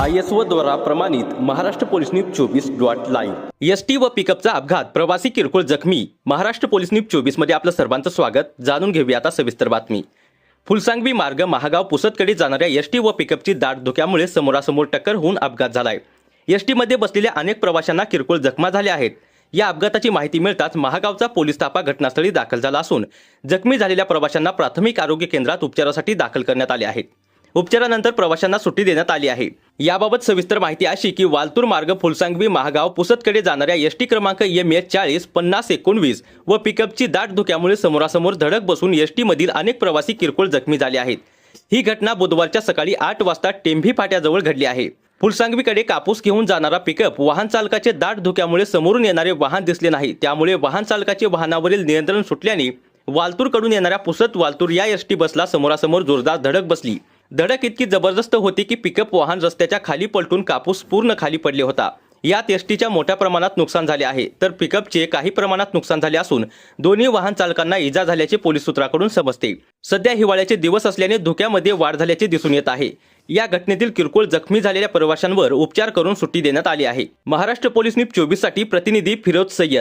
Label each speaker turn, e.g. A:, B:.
A: I S O द्वारा प्रमाणित Maharashtra police news चोवीस डॉट लाईव्ह एस टी व पिकअपचा अपघात प्रवासी किरकोळ जखमी. महाराष्ट्र पोलीस न्यूज चोवीसमध्ये आपलं सर्वांचं स्वागत. जाणून घेऊया आता सविस्तर बातमी. फुलसांगवी मार्ग महागाव पुसदकडे जाणाऱ्या एस टी व पिकअपची दाट धुक्यामुळे समोरासमोर टक्कर होऊन अपघात झालाय. एस टीमध्ये बसलेल्या अनेक प्रवाशांना किरकोळ जखमा झाल्या आहेत. या अपघाताची माहिती मिळताच महागावचा पोलीस ताफा घटनास्थळी दाखल झाला असून जखमी झालेल्या प्रवाशांना प्राथमिक आरोग्य केंद्रात उपचारासाठी दाखल करण्यात आले आहेत. उपचारानंतर प्रवाशांना सुट्टी देण्यात आली आहे. याबाबत सविस्तर माहिती अशी की वालतूर मार्ग फुलसांगवी महागाव पुसदकडे जाणाऱ्या एस टी क्रमांक एम एच चाळीस पन्नास एकोणवीस व पिकअपची दाट धुक्यामुळे समोरासमोर धडक बसून एस टीमधील अनेक प्रवासी किरकोळ जखमी झाले आहेत. ही घटना बुधवारच्या सकाळी आठ वाजता टेंभी फाट्याजवळ घडली आहे. फुलसांगवीकडे कापूस घेऊन जाणारा पिकअप वाहन चालकाचे दाट धुक्यामुळे समोरून येणारे वाहन दिसले नाही. त्यामुळे वाहन चालकाचे वाहनावरील नियंत्रण सुटल्याने वालतूरकडून येणाऱ्या पुसत वालतूर या एस टी बसला समोरासमोर जोरदार धडक बसली. धडक इतकी जबरदस्त होती की पिकअप वाहन रस्त्याच्या खाली पलटून कापूस पूर्ण खाली पडले होता. यात एस टीच्या मोठ्या प्रमाणात नुकसान झाले आहे. तर पिकअपचे काही प्रमाणात नुकसान झाले असून दोन्ही वाहन चालकांना इजा झाल्याचे पोलीस सूत्राकडून समजते. सध्या हिवाळ्याचे दिवस असल्याने धुक्यामध्ये वाढ झाल्याचे दिसून येत आहे. या घटनेतील किरकोळ जखमी झालेल्या प्रवाशांवर उपचार करून सुट्टी देण्यात आली आहे. महाराष्ट्र पोलीस न्यूज चोवीससाठी प्रतिनिधी फिरोज सय्यद.